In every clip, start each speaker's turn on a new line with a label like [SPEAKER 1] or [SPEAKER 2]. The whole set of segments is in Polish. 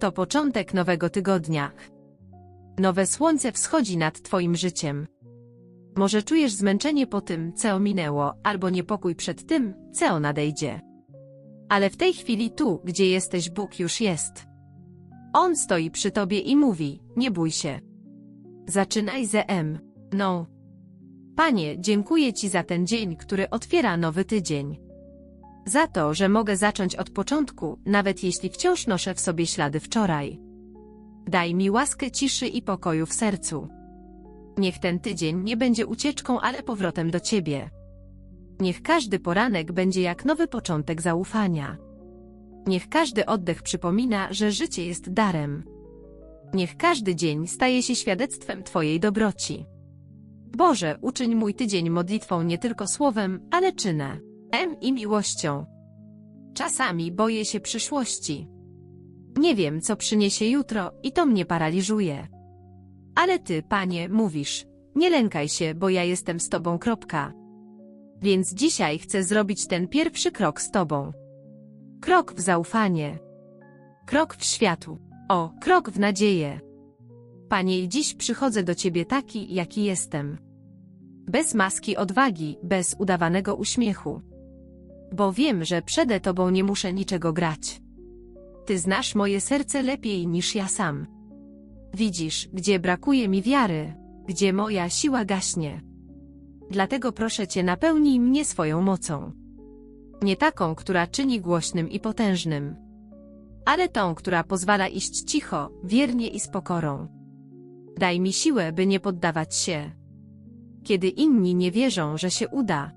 [SPEAKER 1] To początek nowego tygodnia. Nowe słońce wschodzi nad Twoim życiem. Może czujesz zmęczenie po tym, co minęło, albo niepokój przed tym, co nadejdzie. Ale w tej chwili tu, gdzie jesteś, Bóg już jest. On stoi przy Tobie i mówi, nie bój się. Zaczynaj ze M. No. Panie, dziękuję Ci za ten dzień, który otwiera nowy tydzień. Za to, że mogę zacząć od początku, nawet jeśli wciąż noszę w sobie ślady wczoraj. Daj mi łaskę ciszy i pokoju w sercu. Niech ten tydzień nie będzie ucieczką, ale powrotem do Ciebie. Niech każdy poranek będzie jak nowy początek zaufania. Niech każdy oddech przypomina, że życie jest darem. Niech każdy dzień staje się świadectwem Twojej dobroci. Boże, uczyń mój tydzień modlitwą nie tylko słowem, ale czynem em i miłością. Czasami boję się przyszłości. Nie wiem, co przyniesie jutro i to mnie paraliżuje. Ale Ty, Panie, mówisz, nie lękaj się, bo ja jestem z Tobą. Kropka. Więc dzisiaj chcę zrobić ten pierwszy krok z Tobą. Krok w zaufanie. Krok w światu. O, krok w nadzieję. Panie, dziś przychodzę do Ciebie taki, jaki jestem. Bez maski odwagi, bez udawanego uśmiechu. Bo wiem, że przede Tobą nie muszę niczego grać. Ty znasz moje serce lepiej niż ja sam. Widzisz, gdzie brakuje mi wiary, gdzie moja siła gaśnie. Dlatego proszę Cię napełnij mnie swoją mocą. Nie taką, która czyni głośnym i potężnym, ale tą, która pozwala iść cicho, wiernie i z pokorą. Daj mi siłę, by nie poddawać się. Kiedy inni nie wierzą, że się uda.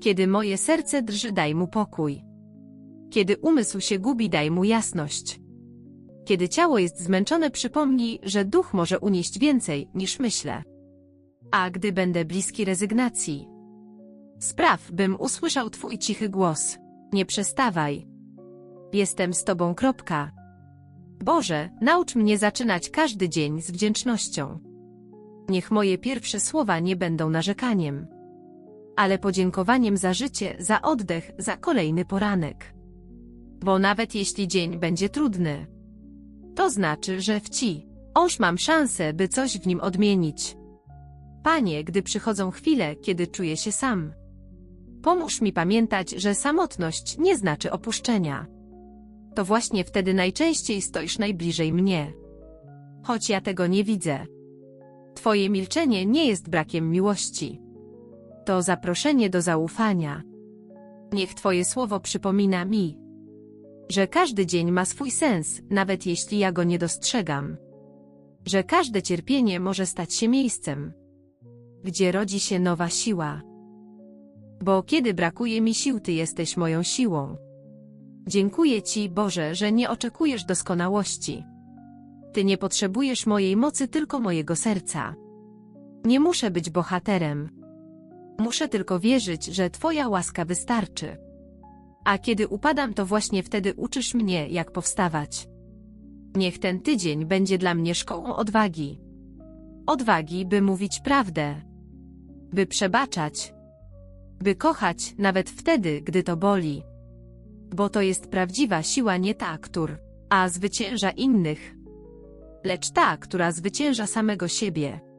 [SPEAKER 1] Kiedy moje serce drży, daj mu pokój. Kiedy umysł się gubi, daj mu jasność. Kiedy ciało jest zmęczone, przypomnij, że duch może unieść więcej, niż myślę. A gdy będę bliski rezygnacji, spraw, bym usłyszał Twój cichy głos. Nie przestawaj. Jestem z Tobą. Kropka. Boże, naucz mnie zaczynać każdy dzień z wdzięcznością. Niech moje pierwsze słowa nie będą narzekaniem, ale podziękowaniem za życie, za oddech, za kolejny poranek. Bo nawet jeśli dzień będzie trudny, to znaczy, że w ci oś mam szansę, by coś w nim odmienić. Panie, gdy przychodzą chwile, kiedy czuję się sam, pomóż mi pamiętać, że samotność nie znaczy opuszczenia. To właśnie wtedy najczęściej stoisz najbliżej mnie. Choć ja tego nie widzę. Twoje milczenie nie jest brakiem miłości. To zaproszenie do zaufania. Niech Twoje słowo przypomina mi, że każdy dzień ma swój sens, nawet jeśli ja go nie dostrzegam. Że każde cierpienie może stać się miejscem, gdzie rodzi się nowa siła. Bo kiedy brakuje mi sił, Ty jesteś moją siłą. Dziękuję Ci, Boże, że nie oczekujesz doskonałości. Ty nie potrzebujesz mojej mocy, tylko mojego serca. Nie muszę być bohaterem. Muszę tylko wierzyć, że Twoja łaska wystarczy. A kiedy upadam, to właśnie wtedy uczysz mnie, jak powstawać. Niech ten tydzień będzie dla mnie szkołą odwagi. Odwagi, by mówić prawdę. By przebaczać. By kochać, nawet wtedy, gdy to boli. Bo to jest prawdziwa siła nie ta, która a zwycięża innych, lecz ta, która zwycięża samego siebie.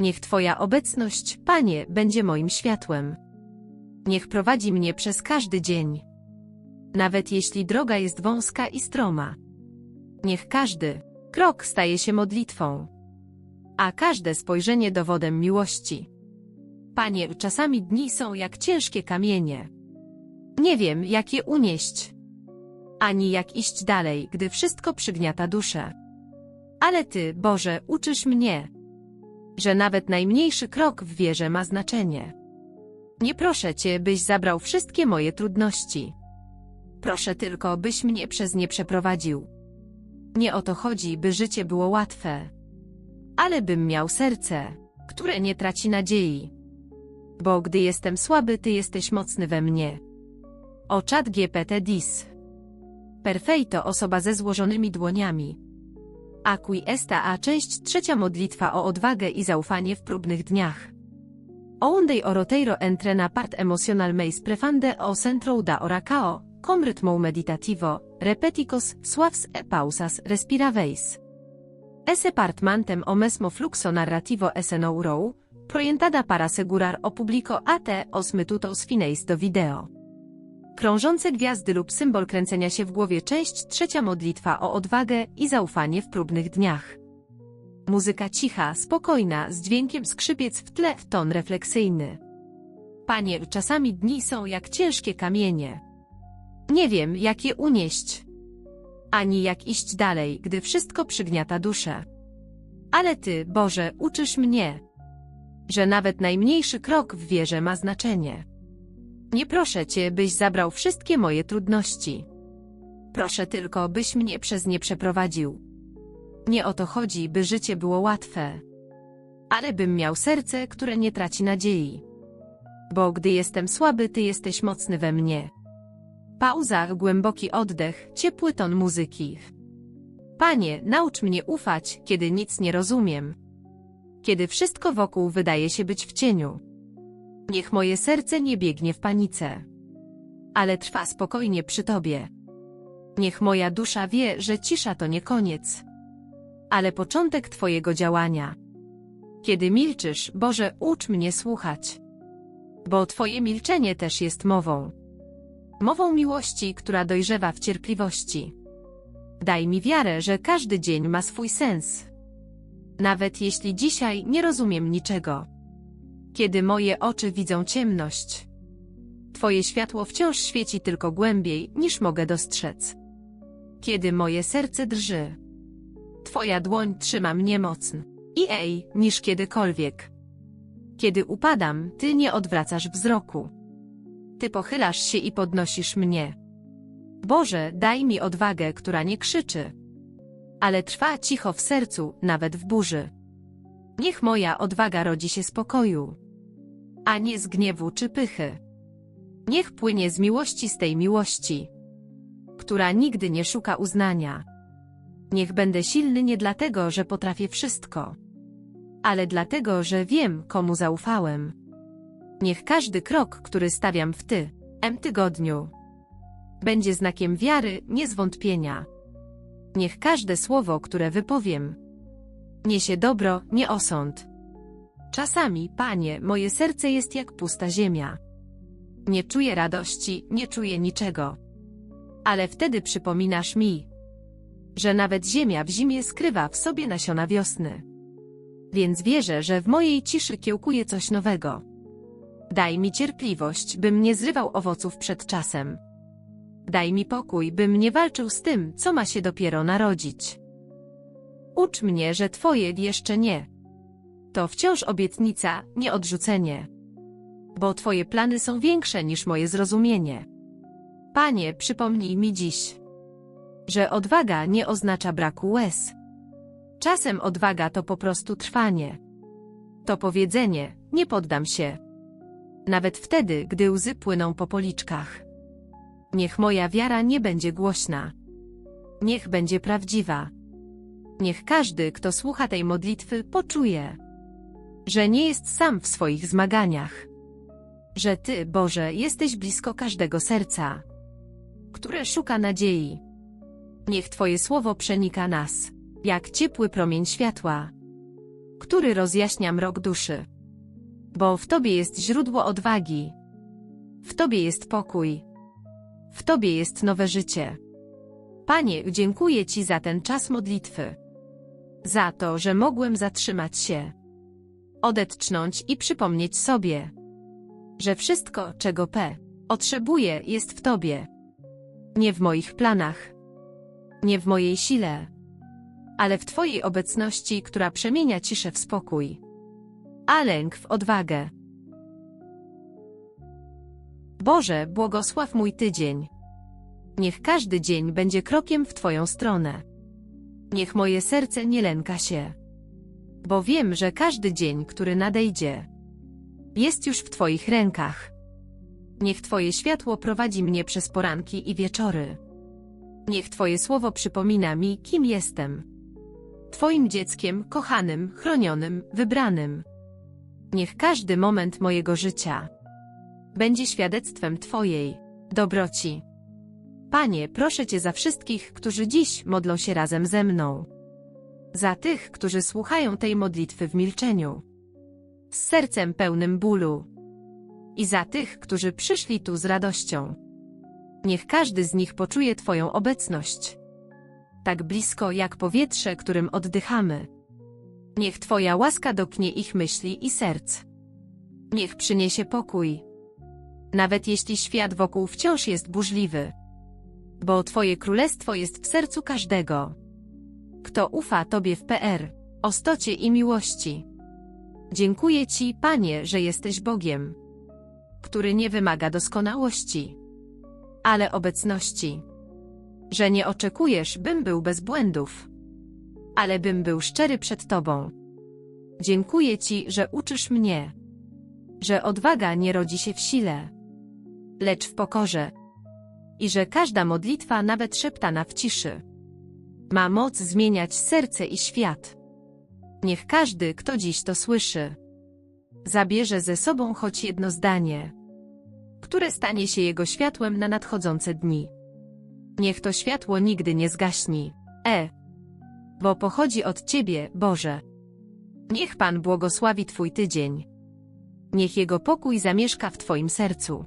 [SPEAKER 1] Niech Twoja obecność, Panie, będzie moim światłem. Niech prowadzi mnie przez każdy dzień. Nawet jeśli droga jest wąska i stroma. Niech każdy krok staje się modlitwą. A każde spojrzenie dowodem miłości. Panie, czasami dni są jak ciężkie kamienie. Nie wiem, jak je unieść. Ani jak iść dalej, gdy wszystko przygniata duszę. Ale Ty, Boże, uczysz mnie, że nawet najmniejszy krok w wierze ma znaczenie. Nie proszę Cię, byś zabrał wszystkie moje trudności. Proszę tylko, byś mnie przez nie przeprowadził. Nie o to chodzi, by życie było łatwe, ale bym miał serce, które nie traci nadziei. Bo gdy jestem słaby, Ty jesteś mocny we mnie. O czat GPT dis. Perfeito osoba ze złożonymi dłoniami. Acui esta a część trzecia modlitwa o odwagę i zaufanie w próbnych dniach. Oundej oroteiro entrena part emocional meis prefande o centro da oracao, com rytmou meditativo, repeticos, suaves e pausas, respiraveis. Ese partmantem o mesmo fluxo narrativo esse nourou, proientada para segurar o publico at os mytutos fineis do video. Krążące gwiazdy lub symbol kręcenia się w głowie część trzecia modlitwa o odwagę i zaufanie w próbnych dniach. Muzyka cicha, spokojna, z dźwiękiem skrzypiec w tle, ton refleksyjny. Panie, czasami dni są jak ciężkie kamienie. Nie wiem, jak je unieść. Ani jak iść dalej, gdy wszystko przygniata duszę. Ale Ty, Boże, uczysz mnie, że nawet najmniejszy krok w wierze ma znaczenie. Nie proszę Cię, byś zabrał wszystkie moje trudności. Proszę tylko, byś mnie przez nie przeprowadził. Nie o to chodzi, by życie było łatwe. Ale bym miał serce, które nie traci nadziei. Bo gdy jestem słaby, Ty jesteś mocny we mnie. Pauza, głęboki oddech, ciepły ton muzyki. Panie, naucz mnie ufać, kiedy nic nie rozumiem. Kiedy wszystko wokół wydaje się być w cieniu. Niech moje serce nie biegnie w panice. Ale trwa spokojnie przy Tobie. Niech moja dusza wie, że cisza to nie koniec. Ale początek Twojego działania. Kiedy milczysz, Boże, ucz mnie słuchać. Bo Twoje milczenie też jest mową. Mową miłości, która dojrzewa w cierpliwości. Daj mi wiarę, że każdy dzień ma swój sens. Nawet jeśli dzisiaj nie rozumiem niczego. Kiedy moje oczy widzą ciemność. Twoje światło wciąż świeci tylko głębiej, niż mogę dostrzec. Kiedy moje serce drży. Twoja dłoń trzyma mnie mocno. I ej, niż kiedykolwiek. Kiedy upadam, Ty nie odwracasz wzroku. Ty pochylasz się i podnosisz mnie. Boże, daj mi odwagę, która nie krzyczy. Ale trwa cicho w sercu, nawet w burzy. Niech moja odwaga rodzi się z pokoju, a nie z gniewu czy pychy. Niech płynie z miłości z tej miłości, która nigdy nie szuka uznania. Niech będę silny nie dlatego, że potrafię wszystko, ale dlatego, że wiem, komu zaufałem. Niech każdy krok, który stawiam w Ty, M tygodniu, będzie znakiem wiary, nie zwątpienia. Niech każde słowo, które wypowiem, niesie dobro, nie osąd. Czasami, Panie, moje serce jest jak pusta ziemia. Nie czuję radości, nie czuję niczego. Ale wtedy przypominasz mi, że nawet ziemia w zimie skrywa w sobie nasiona wiosny. Więc wierzę, że w mojej ciszy kiełkuje coś nowego. Daj mi cierpliwość, bym nie zrywał owoców przed czasem. Daj mi pokój, bym nie walczył z tym, co ma się dopiero narodzić. Ucz mnie, że Twoje jeszcze nie. To wciąż obietnica, nie odrzucenie. Bo Twoje plany są większe niż moje zrozumienie. Panie, przypomnij mi dziś, że odwaga nie oznacza braku łez. Czasem odwaga to po prostu trwanie. To powiedzenie, nie poddam się. Nawet wtedy, gdy łzy płyną po policzkach. Niech moja wiara nie będzie głośna. Niech będzie prawdziwa. Niech każdy, kto słucha tej modlitwy, poczuje, że nie jest sam w swoich zmaganiach. Że Ty, Boże, jesteś blisko każdego serca, które szuka nadziei. Niech Twoje słowo przenika nas, jak ciepły promień światła, który rozjaśnia mrok duszy. Bo w Tobie jest źródło odwagi. W Tobie jest pokój. W Tobie jest nowe życie. Panie, dziękuję Ci za ten czas modlitwy. Za to, że mogłem zatrzymać się. Odetchnąć i przypomnieć sobie, że wszystko, czego P potrzebuję, jest w Tobie. Nie w moich planach. Nie w mojej sile. Ale w Twojej obecności, która przemienia ciszę w spokój. A lęk w odwagę. Boże, błogosław mój tydzień. Niech każdy dzień będzie krokiem w Twoją stronę. Niech moje serce nie lęka się. Bo wiem, że każdy dzień, który nadejdzie, jest już w Twoich rękach. Niech Twoje światło prowadzi mnie przez poranki i wieczory. Niech Twoje słowo przypomina mi, kim jestem. Twoim dzieckiem, kochanym, chronionym, wybranym. Niech każdy moment mojego życia będzie świadectwem Twojej dobroci. Panie, proszę Cię za wszystkich, którzy dziś modlą się razem ze mną. Za tych, którzy słuchają tej modlitwy w milczeniu. Z sercem pełnym bólu. I za tych, którzy przyszli tu z radością. Niech każdy z nich poczuje Twoją obecność. Tak blisko jak powietrze, którym oddychamy. Niech Twoja łaska doknie ich myśli i serc. Niech przyniesie pokój. Nawet jeśli świat wokół wciąż jest burzliwy. Bo Twoje królestwo jest w sercu każdego. Kto ufa Tobie w PR, ostocie i miłości. Dziękuję Ci, Panie, że jesteś Bogiem, który nie wymaga doskonałości, ale obecności. Że nie oczekujesz, bym był bez błędów, ale bym był szczery przed Tobą. Dziękuję Ci, że uczysz mnie, że odwaga nie rodzi się w sile, lecz w pokorze. I że każda modlitwa, nawet szeptana w ciszy, ma moc zmieniać serce i świat. Niech każdy, kto dziś to słyszy, zabierze ze sobą choć jedno zdanie, które stanie się jego światłem na nadchodzące dni. Niech to światło nigdy nie zgaśni. E. Bo pochodzi od Ciebie, Boże. Niech Pan błogosławi Twój tydzień. Niech Jego pokój zamieszka w Twoim sercu.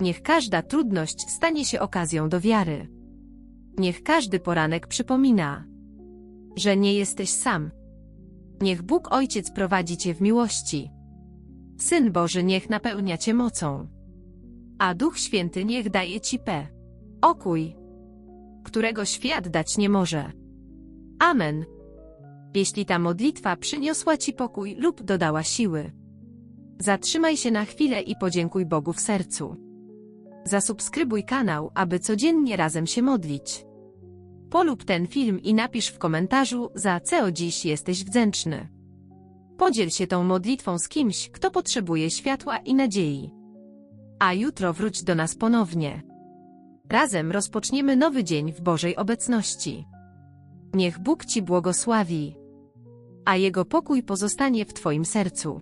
[SPEAKER 1] Niech każda trudność stanie się okazją do wiary. Niech każdy poranek przypomina, że nie jesteś sam. Niech Bóg Ojciec prowadzi Cię w miłości. Syn Boży niech napełnia Cię mocą. A Duch Święty niech daje Ci P. Okój, którego świat dać nie może. Amen. Jeśli ta modlitwa przyniosła Ci pokój lub dodała siły, zatrzymaj się na chwilę i podziękuj Bogu w sercu. Zasubskrybuj kanał, aby codziennie razem się modlić. Polub ten film i napisz w komentarzu, za co dziś jesteś wdzięczny. Podziel się tą modlitwą z kimś, kto potrzebuje światła i nadziei. A jutro wróć do nas ponownie. Razem rozpoczniemy nowy dzień w Bożej obecności. Niech Bóg Ci błogosławi, a Jego pokój pozostanie w Twoim sercu.